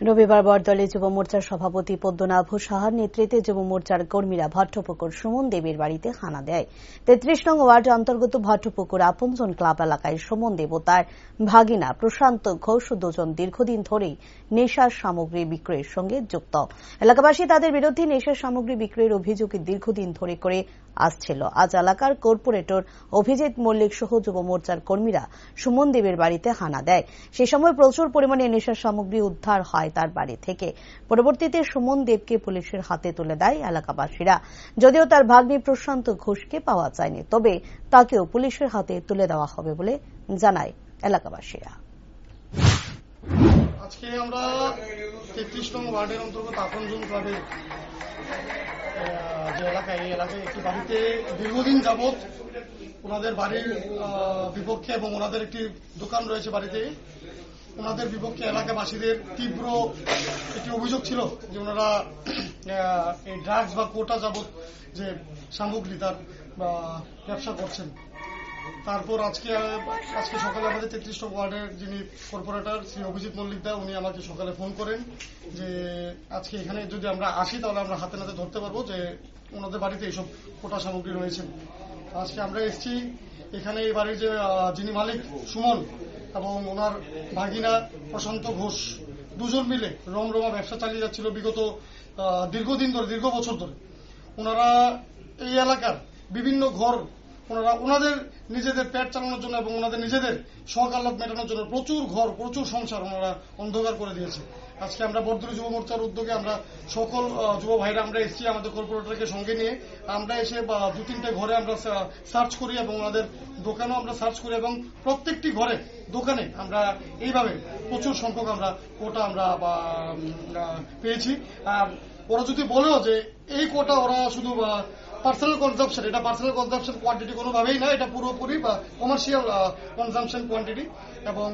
রবিবার বরদলে যুব মোর্চার সভাপতি পদ্মনাভ সাহার নেতৃত্বে যুব মোর্চার কর্মীরা ভট্টপুকুর সুমন দেবের বাড়িতে হানা দেয়। তেত্রিশ নং ওয়ার্ড অন্তর্গত ভট্টপুকুর আপনজন ক্লাব এলাকায় সুমন দেব তার ভাগিনা প্রশান্ত ঘোষ দুজন দীর্ঘদিন ধরেই নেশার সামগ্রী বিক্রয়ের সঙ্গে যুক্ত। এলাকাবাসী তাদের বিরুদ্ধে নেশার সামগ্রী বিক্রয়ের অভিযোগে দীর্ঘদিন ধরে করে আসছিল। আজ এলাকার কর্পোরেটর অভিজিৎ মল্লিক সহ যুব মোর্চার কর্মীরা সুমন দেবের বাড়িতে হানা দেয়। সে সময় প্রচুর পরিমাণে নেশার সামগ্রী উদ্ধার হয় তার বাড়ি থেকে। পরবর্তীতে সুমন দেবকে পুলিশের হাতে তুলে দেয় এলাকাবাসীরা। যদিও তার ভাগ্নি প্রশান্ত ঘোষকে পাওয়া যায়নি তবে তাকেও পুলিশের হাতে তুলে দেওয়া হবে বলে জানায় এলাকাবাসীরা। আজকে আমরা তেত্রিশ নং ওয়ার্ডের অন্তর্গত আপনজন ক্লাবের আহ, যে এলাকা এই এলাকায় একটি বাড়িতে দীর্ঘদিন যাবৎ ওনাদের বাড়ির বিপক্ষে এবং ওনাদের একটি দোকান রয়েছে বাড়িতে। ওনাদের বিপক্ষে এলাকাবাসীদের তীব্র একটি অভিযোগ ছিল যে ওনারা এই ড্রাগস বা কোটা যাবত যে সামগ্রী তার ব্যবসা করছেন। তারপর আজকে আজকে সকালে আমাদের তেত্রিশ ওয়ার্ডের যিনি কর্পোরেটর শ্রী অভিজিৎ মল্লিক দা, উনি আমাকে সকালে ফোন করেন যে আজকে এখানে যদি আমরা আসি তাহলে আমরা হাতে নাতে ধরতে পারব যে ওনাদের বাড়িতে এইসব কোটা সামগ্রী রয়েছে। আজকে আমরা এসেছি, এখানে এই বাড়ির যে যিনি মালিক সুমন এবং ওনার ভাগিনা প্রশান্ত ঘোষ, দুজন মিলে রমরমা ব্যবসা চালিয়ে যাচ্ছিল বিগত দীর্ঘদিন ধরে, দীর্ঘ বছর ধরে। ওনারা এই এলাকার বিভিন্ন ঘর ওনারা, ওনাদের নিজেদের পেট চালানোর জন্য এবং ওনাদের নিজেদের আহ্লাদ মেটানোর জন্য প্রচুর ঘর, প্রচুর সংসার ওনারা অন্ধকার করে দিয়েছে। আজকে আমরা বর্ধমান যুব মোর্চার উদ্যোগে আমরা সকল যুব ভাইরা আমরা এসেছি আমাদের কর্পোরেটরকে সঙ্গে নিয়ে। আমরা এসে দু তিনটে ঘরে আমরা সার্চ করি এবং ওনাদের দোকানও আমরা সার্চ করি এবং প্রত্যেকটি ঘরে, দোকানে আমরা এইভাবে প্রচুর সংখ্যক আমরা কোটা আমরা পেয়েছি। আর ওরা যদি বলেও যে এই কোটা ওরা শুধু পার্সোনাল কনজামশন এটা পার্সোনাল কনজামশন কোয়ান্টিটি কোনোভাবেই না, এটা পুরোপুরি, বা কমার্শিয়াল কনজামশন কোয়ান্টিটি এবং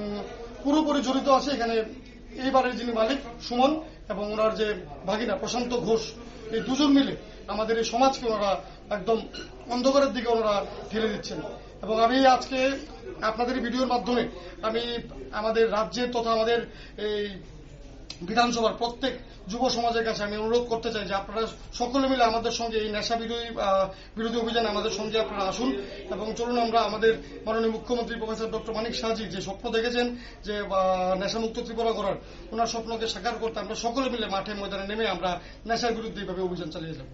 পুরোপুরি জড়িত আছে এখানে এই এইবারের যিনি মালিক, সুমন, এবং ওনার যে ভাগিনা প্রশান্ত ঘোষ, এই দুজন মিলে আমাদের এই সমাজকে ওনারা একদম অন্ধকারের দিকে ওনারা ঠেলে দিচ্ছেন। এবং আমি আজকে আপনাদের ভিডিওর মাধ্যমে, আমি আমাদের রাজ্যের তথা আমাদের এই বিধানসভার প্রত্যেক যুব সমাজের কাছে আমি অনুরোধ করতে চাই যে আপনারা সকলে মিলে আমাদের সঙ্গে এই নেশা বিরোধী বিরোধী অভিযানে আমাদের সঙ্গে আপনারা আসুন। এবং চলুন আমরা আমাদের মাননীয় মুখ্যমন্ত্রী প্রফেসর ডক্টর মানিক শাহজি যে স্বপ্ন দেখেছেন যে নেশামুক্ত ত্রিপুরা করার ওনার স্বপ্নকে সাকার করতে আমরা সকলে মিলে মাঠে ময়দানে নেমে আমরা নেশার বিরুদ্ধে এইভাবে অভিযান চালিয়ে যাব।